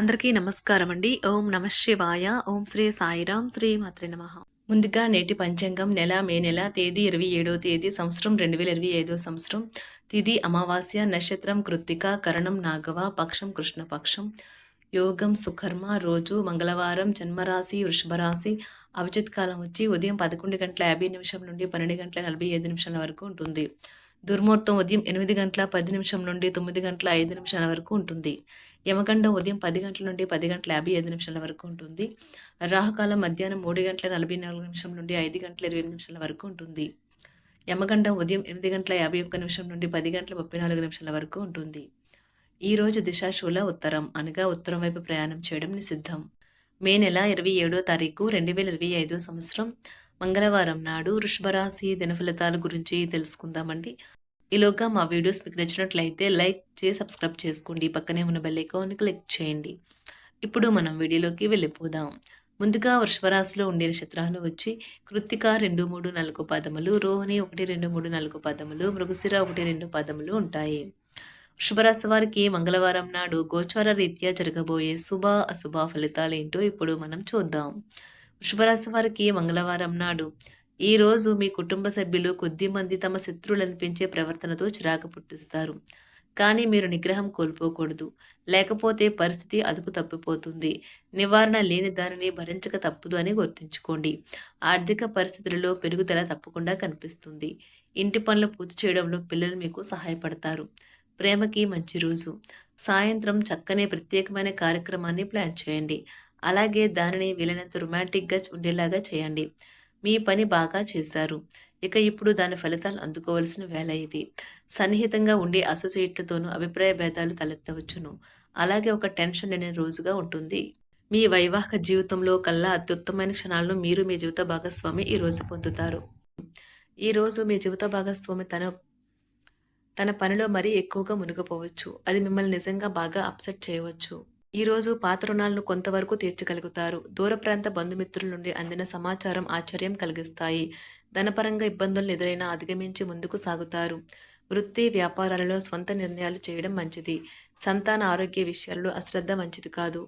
అందరికీ నమస్కారం అండి ఓం నమ శివాయ. ఓం శ్రీ సాయిరాం. శ్రీ మాత్రే నమ. ముందుగా నేటి పంచాంగం నెల మే నెల తేదీ ఇరవై ఏడో తేదీ సంవత్సరం రెండు వేల ఇరవై ఐదో సంవత్సరం. తిది అమావాస్య నక్షత్రం కృత్తిక కరణం నాగవ పక్షం కృష్ణపక్షం యోగం సుకర్మ రోజు మంగళవారం జన్మరాశి వృషభరాశి. అభిజిత్ కాలం వచ్చి ఉదయం పదకొండు గంటల యాభై నిమిషం నుండి పన్నెండు గంటల నలభై ఐదు నిమిషాల వరకు ఉంటుంది. దుర్ముహూర్తం ఉదయం ఎనిమిది గంటల పది నిమిషం నుండి తొమ్మిది గంటల ఐదు నిమిషాల వరకు ఉంటుంది. యమగండం ఉదయం పది గంటల నుండి పది గంటల యాభై ఐదు నిమిషాల వరకు ఉంటుంది. రాహుకాలం మధ్యాహ్నం మూడు గంటల నలభై నాలుగు నిమిషం నుండి ఐదు గంటల ఇరవై నిమిషాల వరకు ఉంటుంది. యమగండం ఉదయం ఎనిమిది గంటల యాభై ఒక్క నిమిషం నుండి పది గంటల ముప్పై నాలుగు నిమిషాల వరకు ఉంటుంది. ఈరోజు దిశాశూల ఉత్తరం అనగా ఉత్తరం వైపు ప్రయాణం చేయడం నిషిద్ధం. మే నెల ఇరవై ఏడో తారీఖు రెండు వేల ఇరవై ఐదో సంవత్సరం. మంగళవారం నాడు వృషభరాశి దినఫలితాల గురించి తెలుసుకుందామండి. ఈలోగా మా వీడియోస్ మీకు నచ్చినట్లయితే లైక్ చేసి సబ్స్క్రైబ్ చేసుకోండి. పక్కనే ఉన్న బెల్ ఐకాన్ని క్లిక్ చేయండి. ఇప్పుడు మనం వీడియోలోకి వెళ్ళిపోదాం. ముందుగా వృషభరాశిలో ఉండే నక్షత్రాలు వచ్చి కృత్తిక రెండు మూడు నాలుగు పదములు రోహిణి ఒకటి రెండు మూడు నాలుగు పదములు మృగశిర ఒకటి రెండు పదములు ఉంటాయి. వృషభరాశి వారికి మంగళవారం నాడు గోచార రీత్యా జరగబోయే శుభ అశుభ ఫలితాలు ఏంటో ఇప్పుడు మనం చూద్దాం. వృషభరాశి వారికి మంగళవారం నాడు ఈ రోజు మీ కుటుంబ సభ్యులు కొద్దిమంది తమ శత్రువులనిపించే ప్రవర్తనతో చిరాకు పుట్టిస్తారు. కానీ మీరు నిగ్రహం కోల్పోకూడదు. లేకపోతే పరిస్థితి అదుపు తప్పిపోతుంది. నివారణ లేని దానిని భరించక తప్పదు అని గుర్తుంచుకోండి. ఆర్థిక పరిస్థితులలో పెరుగుదల తప్పకుండా కనిపిస్తుంది. ఇంటి పనులు పూర్తి చేయడంలో పిల్లలు మీకు సహాయపడతారు. ప్రేమకి మంచి రోజు. సాయంత్రం చక్కనే ప్రత్యేకమైన కార్యక్రమాన్ని ప్లాన్ చేయండి. అలాగే దానిని వీలైనంత రొమాంటిక్గా ఉండేలాగా చేయండి. మీ పని బాగా చేశారు. ఇక ఇప్పుడు దాని ఫలితాలు అందుకోవలసిన వేళ ఇది. సన్నిహితంగా ఉండే అసోసియేట్లతోనూ అభిప్రాయ భేదాలు తలెత్తవచ్చును. అలాగే ఒక టెన్షన్ అనే రోజుగా ఉంటుంది. మీ వైవాహిక జీవితంలో కల్లా అత్యుత్తమైన క్షణాలను మీరు మీ జీవిత భాగస్వామి ఈ రోజు పొందుతారు. ఈ రోజు మీ జీవిత భాగస్వామి తన తన పనిలో మరీ ఎక్కువగా మునిగిపోవచ్చు. అది మిమ్మల్ని నిజంగా బాగా అప్సెట్ చేయవచ్చు. ఈ రోజు పాత రుణాలను కొంతవరకు తీర్చగలుగుతారు. దూర ప్రాంత బంధుమిత్రుల నుండి అందిన సమాచారం ఆశ్చర్యం కలిగిస్తాయి. ధనపరంగా ఇబ్బందులను ఎదురైనా అధిగమించి ముందుకు సాగుతారు. వృత్తి వ్యాపారాలలో స్వంత నిర్ణయాలు చేయడం మంచిది. సంతాన ఆరోగ్య విషయాలలో అశ్రద్ధ మంచిది కాదు.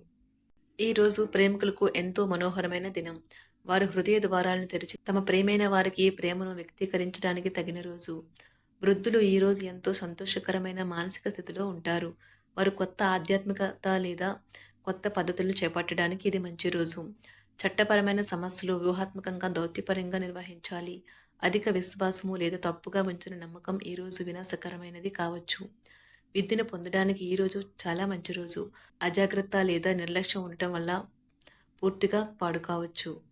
ఈ రోజు ప్రేమికులకు ఎంతో మనోహరమైన దినం. వారు హృదయ ద్వారాలను తెరిచి తమ ప్రేమైన వారికి ప్రేమను వ్యక్తీకరించడానికి తగిన రోజు. వృద్ధులు ఈ రోజు ఎంతో సంతోషకరమైన మానసిక స్థితిలో ఉంటారు. వారు కొత్త ఆధ్యాత్మికత లేదా కొత్త పద్ధతులను చేపట్టడానికి ఇది మంచి రోజు. చట్టపరమైన సమస్యలు వ్యూహాత్మకంగా దౌత్యపరంగా నిర్వహించాలి. అధిక విశ్వాసము లేదా తప్పుగా ఉంచిన నమ్మకం ఈ రోజు వినాశకరమైనది కావచ్చు. విద్యను పొందడానికి ఈ రోజు చాలా మంచి రోజు. అజాగ్రత్త లేదా నిర్లక్ష్యం ఉండటం వల్ల పూర్తిగా పాడు కావచ్చు.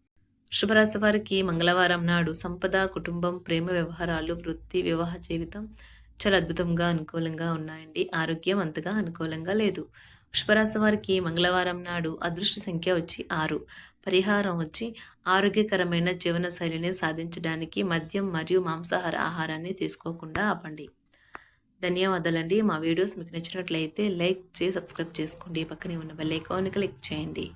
శుభరాశి వారికి మంగళవారం నాడు సంపద కుటుంబం ప్రేమ వ్యవహారాలు వృత్తి వివాహ జీవితం చాలా అద్భుతంగా అనుకూలంగా ఉన్నాయండి. ఆరోగ్యం అంతగా అనుకూలంగా లేదు. పుష్పరాశి వారికి మంగళవారం నాడు అదృష్ట సంఖ్య వచ్చి ఆరు. పరిహారం వచ్చి ఆరోగ్యకరమైన జీవన శైలిని సాధించడానికి మద్యం మరియు మాంసాహార ఆహారాన్ని తీసుకోకుండా ఆపండి. ధన్యవాదాలండి. మా వీడియోస్ మీకు నచ్చినట్లయితే లైక్ చేసి సబ్స్క్రైబ్ చేసుకోండి. పక్కనే ఉన్న బెల్ ఐకాన్ క్లిక్ చేయండి.